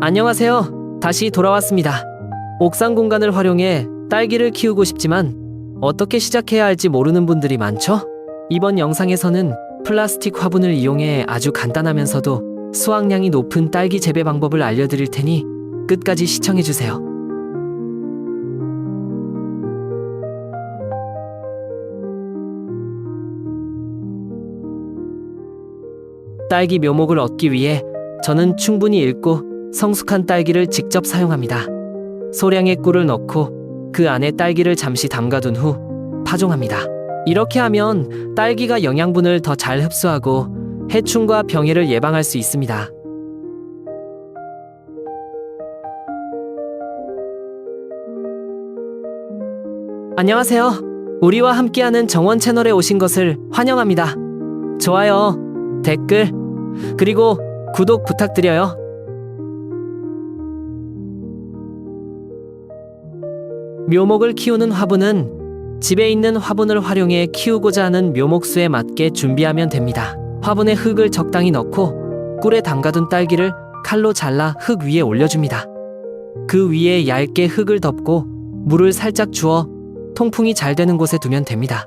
안녕하세요. 다시 돌아왔습니다. 옥상 공간을 활용해 딸기를 키우고 싶지만 어떻게 시작해야 할지 모르는 분들이 많죠? 이번 영상에서는 플라스틱 화분을 이용해 아주 간단하면서도 수확량이 높은 딸기 재배 방법을 알려드릴 테니 끝까지 시청해주세요. 딸기 묘목을 얻기 위해 저는 충분히 읽고 성숙한 딸기를 직접 사용합니다. 소량의 꿀을 넣고 그 안에 딸기를 잠시 담가둔 후 파종합니다. 이렇게 하면 딸기가 영양분을 더 잘 흡수하고 해충과 병해를 예방할 수 있습니다. 안녕하세요. 우리와 함께하는 정원 채널에 오신 것을 환영합니다. 좋아요, 댓글, 그리고 구독 부탁드려요. 묘목을 키우는 화분은 집에 있는 화분을 활용해 키우고자 하는 묘목수에 맞게 준비하면 됩니다. 화분에 흙을 적당히 넣고 꿀에 담가둔 딸기를 칼로 잘라 흙 위에 올려줍니다. 그 위에 얇게 흙을 덮고 물을 살짝 주어 통풍이 잘 되는 곳에 두면 됩니다.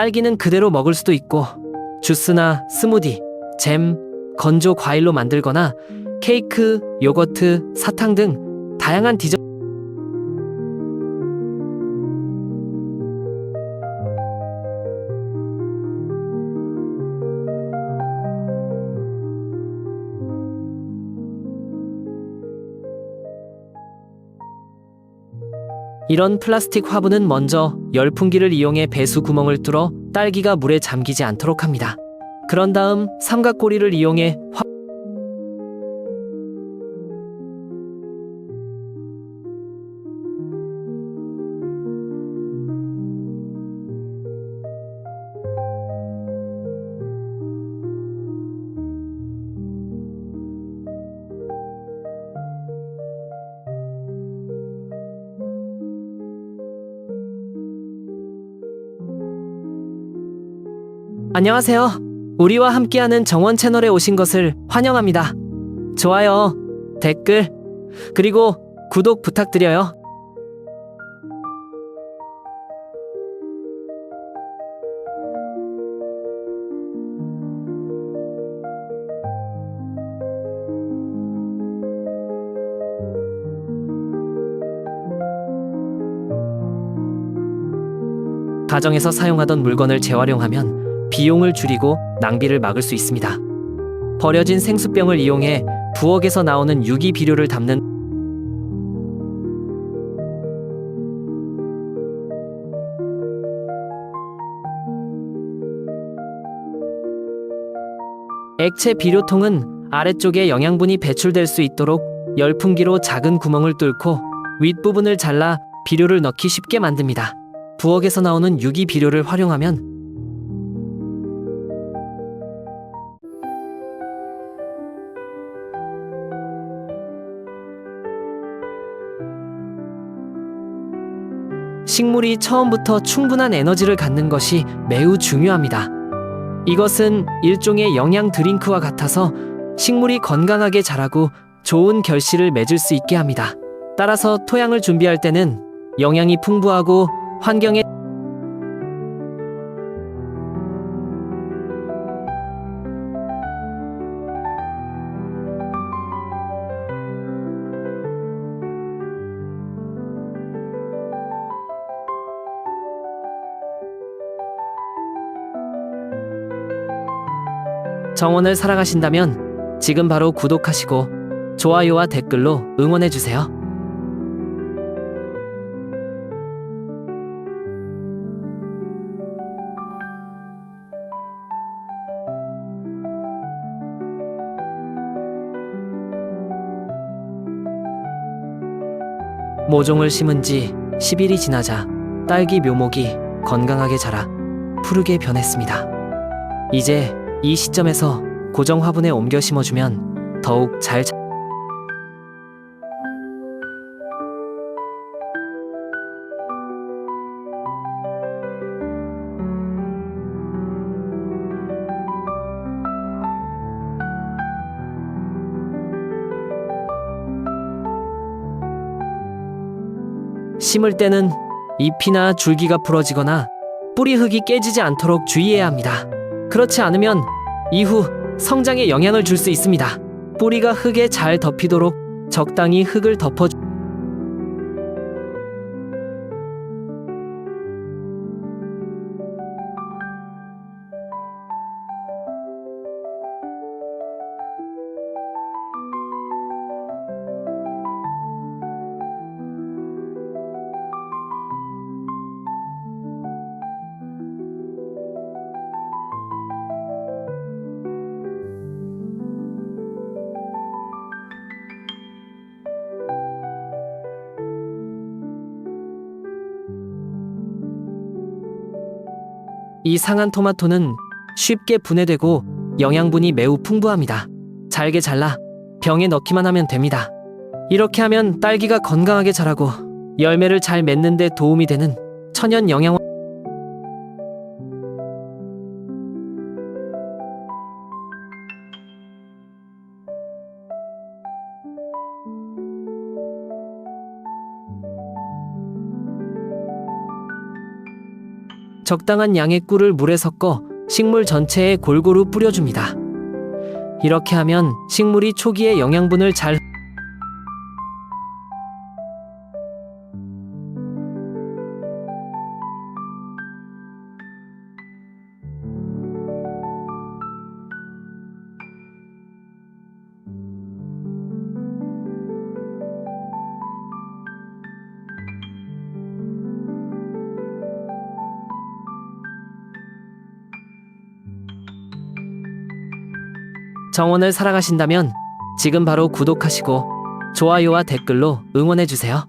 딸기는 그대로 먹을 수도 있고 주스나 스무디, 잼, 건조 과일로 만들거나 케이크, 요거트, 사탕 등 다양한 디저 이런 플라스틱 화분은 먼저 열풍기를 이용해 배수 구멍을 뚫어 딸기가 물에 잠기지 않도록 합니다. 그런 다음 삼각고리를 이용해 화... 안녕하세요. 우리와 함께하는 정원 채널에 오신 것을 환영합니다. 좋아요, 댓글, 그리고 구독 부탁드려요. 가정에서 사용하던 물건을 재활용하면 비용을 줄이고 낭비를 막을 수 있습니다. 버려진 생수병을 이용해 부엌에서 나오는 유기 비료를 담는 액체 비료통은 아래쪽에 영양분이 배출될 수 있도록 열풍기로 작은 구멍을 뚫고 윗부분을 잘라 비료를 넣기 쉽게 만듭니다. 부엌에서 나오는 유기 비료를 활용하면 식물이 처음부터 충분한 에너지를 갖는 것이 매우 중요합니다. 이것은 일종의 영양 드링크와 같아서 식물이 건강하게 자라고 좋은 결실을 맺을 수 있게 합니다. 따라서 토양을 준비할 때는 영양이 풍부하고 환경에 정원을 사랑하신다면 지금 바로 구독하시고 좋아요와 댓글로 응원해주세요. 모종을 심은 지 10일이 지나자 딸기 묘목이 건강하게 자라 푸르게 변했습니다. 이제 이 시점에서 고정 화분에 옮겨 심어주면 더욱 잘 자... 심을 때는 잎이나 줄기가 부러지거나 뿌리 흙이 깨지지 않도록 주의해야 합니다. 그렇지 않으면 이후 성장에 영향을 줄 수 있습니다. 뿌리가 흙에 잘 덮이도록 적당히 흙을 덮어 이 상한 토마토는 쉽게 분해되고 영양분이 매우 풍부합니다. 잘게 잘라 병에 넣기만 하면 됩니다. 이렇게 하면 딸기가 건강하게 자라고 열매를 잘 맺는 데 도움이 되는 천연 영양원 적당한 양의 꿀을 물에 섞어 식물 전체에 골고루 뿌려줍니다. 이렇게 하면 식물이 초기에 영양분을 잘 정원을 살아가신다면 지금 바로 구독하시고 좋아요와 댓글로 응원해주세요.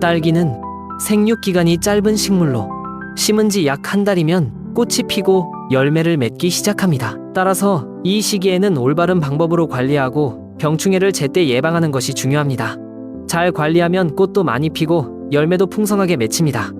딸기는 생육 기간이 짧은 식물로 심은 지 약 한 달이면 꽃이 피고 열매를 맺기 시작합니다. 따라서 이 시기에는 올바른 방법으로 관리하고 병충해를 제때 예방하는 것이 중요합니다. 잘 관리하면 꽃도 많이 피고 열매도 풍성하게 맺힙니다.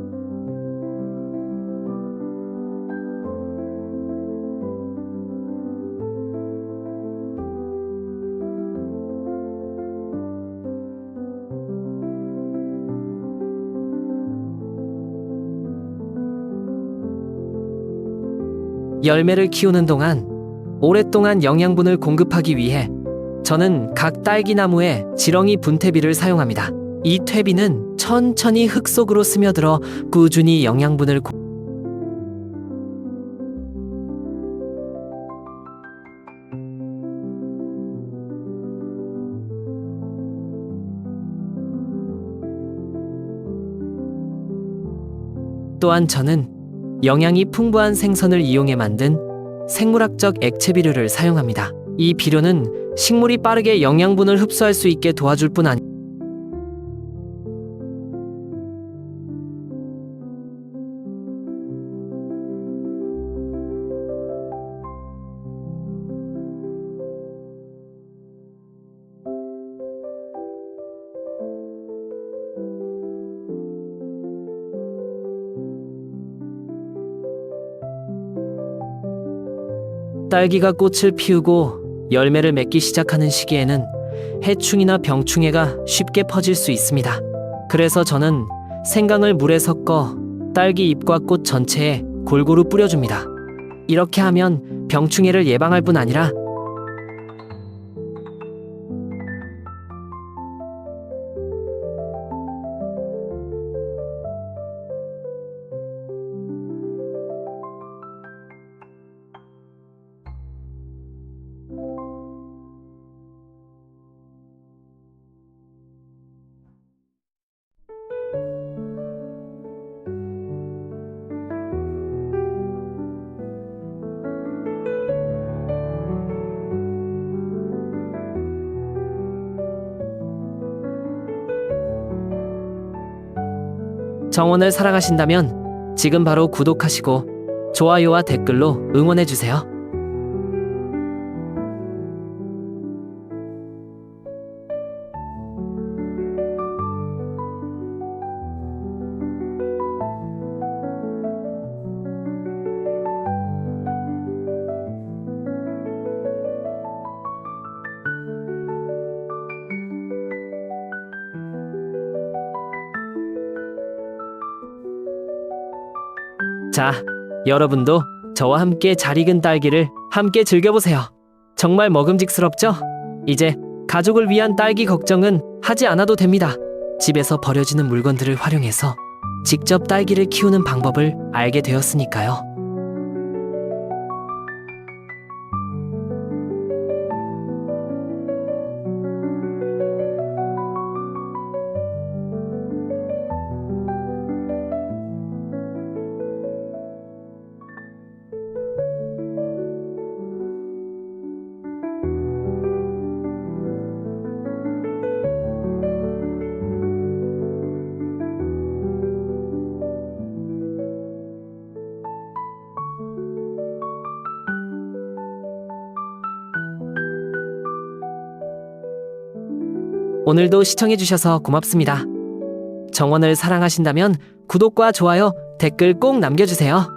열매를 키우는 동안 오랫동안 영양분을 공급하기 위해 저는 각 딸기나무에 지렁이 분태비를 사용합니다. 이 퇴비는 천천히 흙 속으로 스며들어 꾸준히 영양분을 고- 또한 저는 영양이 풍부한 생선을 이용해 만든 생물학적 액체 비료를 사용합니다. 이 비료는 식물이 빠르게 영양분을 흡수할 수 있게 도와줄 뿐 아니 딸기가 꽃을 피우고 열매를 맺기 시작하는 시기에는 해충이나 병충해가 쉽게 퍼질 수 있습니다. 그래서 저는 생강을 물에 섞어 딸기 잎과 꽃 전체에 골고루 뿌려줍니다. 이렇게 하면 병충해를 예방할 뿐 아니라 정원을 사랑하신다면 지금 바로 구독하시고 좋아요와 댓글로 응원해주세요. 자, 여러분도 저와 함께 잘 익은 딸기를 함께 즐겨보세요. 정말 먹음직스럽죠? 이제 가족을 위한 딸기 걱정은 하지 않아도 됩니다. 집에서 버려지는 물건들을 활용해서 직접 딸기를 키우는 방법을 알게 되었으니까요. 오늘도 시청해주셔서 고맙습니다. 정원을 사랑하신다면 구독과 좋아요, 댓글 꼭 남겨주세요.